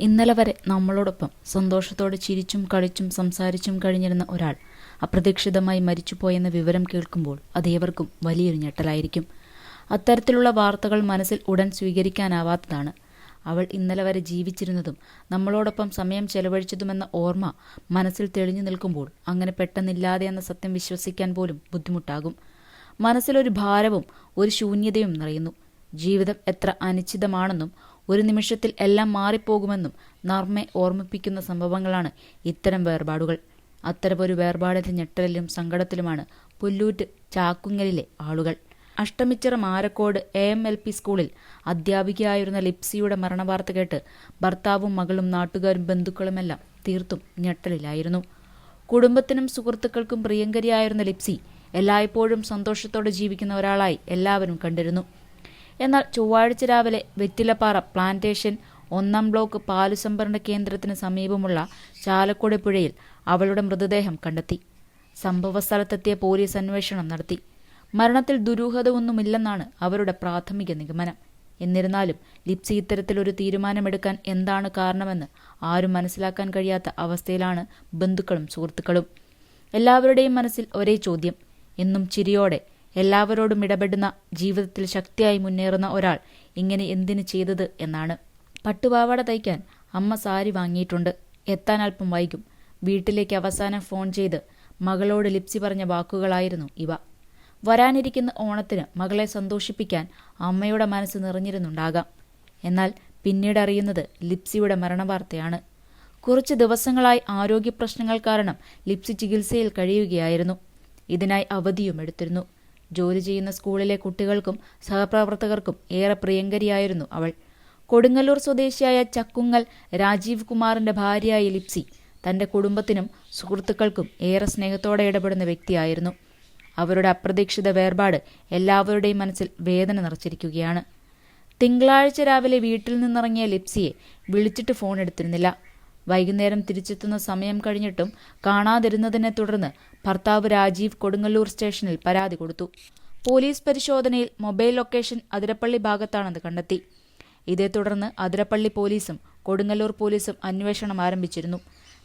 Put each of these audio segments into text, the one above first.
ഇന്നലെ വരെ നമ്മളോടൊപ്പം സന്തോഷത്തോടെ ചിരിച്ചും കളിച്ചും സംസാരിച്ചും കഴിഞ്ഞിരുന്ന ഒരാൾ അപ്രതീക്ഷിതമായി മരിച്ചുപോയെന്ന വിവരം കേൾക്കുമ്പോൾ അതേവർക്കും വലിയൊരു ഞെട്ടലായിരിക്കും. അത്തരത്തിലുള്ള വാർത്തകൾ മനസ്സിൽ ഉടൻ സ്വീകരിക്കാനാവാത്തതാണ്. അവൾ ഇന്നലെ വരെ ജീവിച്ചിരുന്നതും നമ്മളോടൊപ്പം സമയം ചെലവഴിച്ചതുമെന്ന ഓർമ്മ മനസ്സിൽ തെളിഞ്ഞു നിൽക്കുമ്പോൾ അങ്ങനെ പെട്ടെന്നില്ലാതെ എന്ന സത്യം വിശ്വസിക്കാൻ പോലും ബുദ്ധിമുട്ടാകും. മനസ്സിലൊരു ഭാരവും ഒരു ശൂന്യതയും നിറയുന്നു. ജീവിതം എത്ര അനിശ്ചിതമാണെന്നും ഒരു നിമിഷത്തിൽ എല്ലാം മാറിപ്പോകുമെന്നും നർമ്മെ ഓർമ്മിപ്പിക്കുന്ന സംഭവങ്ങളാണ് ഇത്തരം വേർപാടുകൾ. അത്തരമൊരു വേർപാടിന്റെ ഞെട്ടലിലും സങ്കടത്തിലുമാണ് പുല്ലൂറ്റ് ചാക്കുങ്ങലിലെ ആളുകൾ. Ashtamichira Marakkode A M L P സ്കൂളിൽ അധ്യാപികയായിരുന്ന ലിപ്സിയുടെ മരണവാർത്ത കേട്ട് ഭർത്താവും മകളും നാട്ടുകാരും ബന്ധുക്കളുമെല്ലാം തീർത്തും ഞെട്ടലിലായിരുന്നു. കുടുംബത്തിനും സുഹൃത്തുക്കൾക്കും പ്രിയങ്കരിയായിരുന്ന ലിപ്സി എല്ലായ്പ്പോഴും സന്തോഷത്തോടെ ജീവിക്കുന്ന ഒരാളായി എല്ലാവരും കണ്ടിരുന്നു. എന്നാൽ ചൊവ്വാഴ്ച രാവിലെ വെറ്റിലപ്പാറ പ്ലാന്റേഷൻ ഒന്നാം ബ്ലോക്ക് പാലു സംഭരണ കേന്ദ്രത്തിന് സമീപമുള്ള ചാലക്കുടി പുഴയിൽ അവളുടെ മൃതദേഹം കണ്ടെത്തി. സംഭവസ്ഥലത്തെത്തിയ പോലീസ് അന്വേഷണം നടത്തി. മരണത്തിൽ ദുരൂഹത ഒന്നുമില്ലെന്നാണ് അവരുടെ പ്രാഥമിക നിഗമനം. എന്നിരുന്നാലും ലിപ്സി ഇത്തരത്തിലൊരു തീരുമാനമെടുക്കാൻ എന്താണ് കാരണമെന്ന് ആരും മനസ്സിലാക്കാൻ കഴിയാത്ത അവസ്ഥയിലാണ് ബന്ധുക്കളും സുഹൃത്തുക്കളും. എല്ലാവരുടെയും മനസ്സിൽ ഒരേ ചോദ്യം. എന്നും ചിരിയോടെ എല്ലാവരോടും ഇടപെടുന്ന ജീവിതത്തിൽ ശക്തിയായി മുന്നേറുന്ന ഒരാൾ ഇങ്ങനെ എന്തിനു ചെയ്തത് എന്നാണ്. പട്ടുപാവാട തയ്ക്കാൻ അമ്മ സാരി വാങ്ങിയിട്ടുണ്ട്. എത്താൻ അല്പം വൈകും. വീട്ടിലേക്ക് അവസാനം ഫോൺ ചെയ്ത് മകളോട് ലിപ്സി പറഞ്ഞ വാക്കുകളായിരുന്നു ഇവ. വരാനിരിക്കുന്ന ഓണത്തിന് മകളെ സന്തോഷിപ്പിക്കാൻ അമ്മയുടെ മനസ്സ് നിറഞ്ഞിരുന്നുണ്ടാകാം. എന്നാൽ പിന്നീട് അറിയുന്നത് ലിപ്സിയുടെ മരണവാർത്തയാണ്. കുറച്ച് ദിവസങ്ങളായി ആരോഗ്യ പ്രശ്നങ്ങൾ കാരണം ലിപ്സി ചികിത്സയിൽ കഴിയുകയായിരുന്നു. ഇതിനായി അവധിയും എടുത്തിരുന്നു. ജോലി ചെയ്യുന്ന സ്കൂളിലെ കുട്ടികൾക്കും സഹപ്രവർത്തകർക്കും ഏറെ പ്രിയങ്കരിയായിരുന്നു അവൾ. കൊടുങ്ങല്ലൂർ സ്വദേശിയായ ചക്കുങ്ങൽ രാജീവ് കുമാറിന്റെ ഭാര്യയായ ലിപ്സി തന്റെ കുടുംബത്തിനും സുഹൃത്തുക്കൾക്കും ഏറെ സ്നേഹത്തോടെ ഇടപെടുന്ന വ്യക്തിയായിരുന്നു. അവരുടെ അപ്രതീക്ഷിത വേർപാട് എല്ലാവരുടെയും മനസ്സിൽ വേദന നിറച്ചിരിക്കുകയാണ്. തിങ്കളാഴ്ച രാവിലെ വീട്ടിൽ നിന്നിറങ്ങിയ ലിപ്സിയെ വിളിച്ചിട്ട് ഫോൺ എടുത്തിരുന്നില്ല. വൈകുന്നേരം തിരിച്ചെത്തുന്ന സമയം കഴിഞ്ഞിട്ടും കാണാതിരുന്നതിനെ തുടർന്ന് ഭർത്താവ് രാജീവ് കൊടുങ്ങല്ലൂർ സ്റ്റേഷനിൽ പരാതി കൊടുത്തു. പോലീസ് പരിശോധനയിൽ മൊബൈൽ ലൊക്കേഷൻ അതിരപ്പള്ളി ഭാഗത്താണെന്ന് കണ്ടെത്തി. ഇതേ തുടർന്ന് അതിരപ്പള്ളി പോലീസും കൊടുങ്ങല്ലൂർ പോലീസും അന്വേഷണം ആരംഭിച്ചിരുന്നു.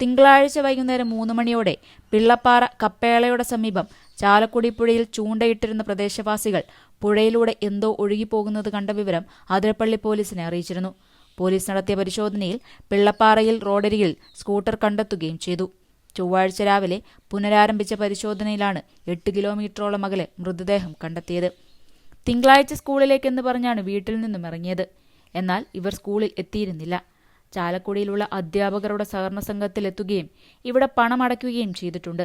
തിങ്കളാഴ്ച വൈകുന്നേരം മൂന്ന് മണിയോടെ പിള്ളപ്പാറ കപ്പേളയുടെ സമീപം ചാലക്കുടി പുഴയിൽ ചൂണ്ടയിട്ടിരുന്ന പ്രദേശവാസികൾ പുഴയിലൂടെ എന്തോ ഒഴുകിപ്പോകുന്നത് കണ്ട വിവരം അതിരപ്പള്ളി പോലീസിനെ അറിയിച്ചിരുന്നു. പോലീസ് നടത്തിയ പരിശോധനയിൽ പിള്ളപ്പാറയിൽ റോഡരികിൽ സ്കൂട്ടർ കണ്ടെത്തുകയും ചെയ്തു. ചൊവ്വാഴ്ച രാവിലെ പുനരാരംഭിച്ച പരിശോധനയിലാണ് എട്ട് കിലോമീറ്ററോളം അകലെ മൃതദേഹം കണ്ടെത്തിയത്. തിങ്കളാഴ്ച സ്കൂളിലേക്കെന്ന് പറഞ്ഞാണ് വീട്ടിൽ നിന്നും ഇറങ്ങിയത്. എന്നാൽ ഇവർ സ്കൂളിൽ എത്തിയിരുന്നില്ല. ചാലക്കുടിയിലുള്ള അധ്യാപകരുടെ സഹകരണ സംഘത്തിലെത്തുകയും ഇവിടെ പണമടയ്ക്കുകയും ചെയ്തിട്ടുണ്ട്.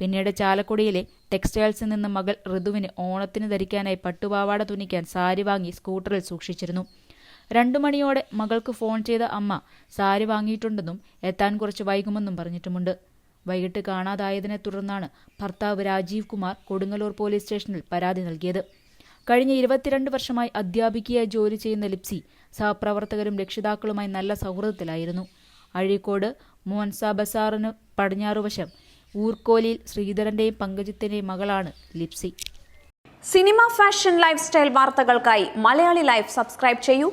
പിന്നീട് ചാലക്കുടിയിലെ ടെക്സ്റ്റൈൽസിൽ നിന്ന് മകൾ ഋതുവിന് ഓണത്തിന് ധരിക്കാനായി പട്ടുപാവാട തുന്നിക്കാൻ സാരി വാങ്ങി സ്കൂട്ടറിൽ സൂക്ഷിച്ചിരുന്നു. രണ്ടു മണിയോടെ മകൾക്ക് ഫോൺ ചെയ്ത അമ്മ സാരി വാങ്ങിയിട്ടുണ്ടെന്നും എത്താൻ കുറച്ച് വൈകുമെന്നും പറഞ്ഞിട്ടുമുണ്ട്. വൈകിട്ട് കാണാതായതിനെ തുടർന്നാണ് ഭർത്താവ് രാജീവ് കുമാർ കൊടുങ്ങല്ലൂർ പോലീസ് സ്റ്റേഷനിൽ പരാതി നൽകിയത്. കഴിഞ്ഞ ഇരുപത്തിരണ്ട് വർഷമായി അധ്യാപികയായി ജോലി ചെയ്യുന്ന ലിപ്സി സഹപ്രവർത്തകരും രക്ഷിതാക്കളുമായി നല്ല സൗഹൃദത്തിലായിരുന്നു. അഴീക്കോട് മോൻസ ബസാറിന് പടിഞ്ഞാറുവശം ഊർക്കോലിയിൽ ശ്രീധരന്റെയും പങ്കജത്തിന്റെയും മകളാണ് Lipsy. Cinema fashion life style വാർത്തകൾക്കായി മലയാളി ലൈഫ് സബ്സ്ക്രൈബ് ചെയ്യൂ.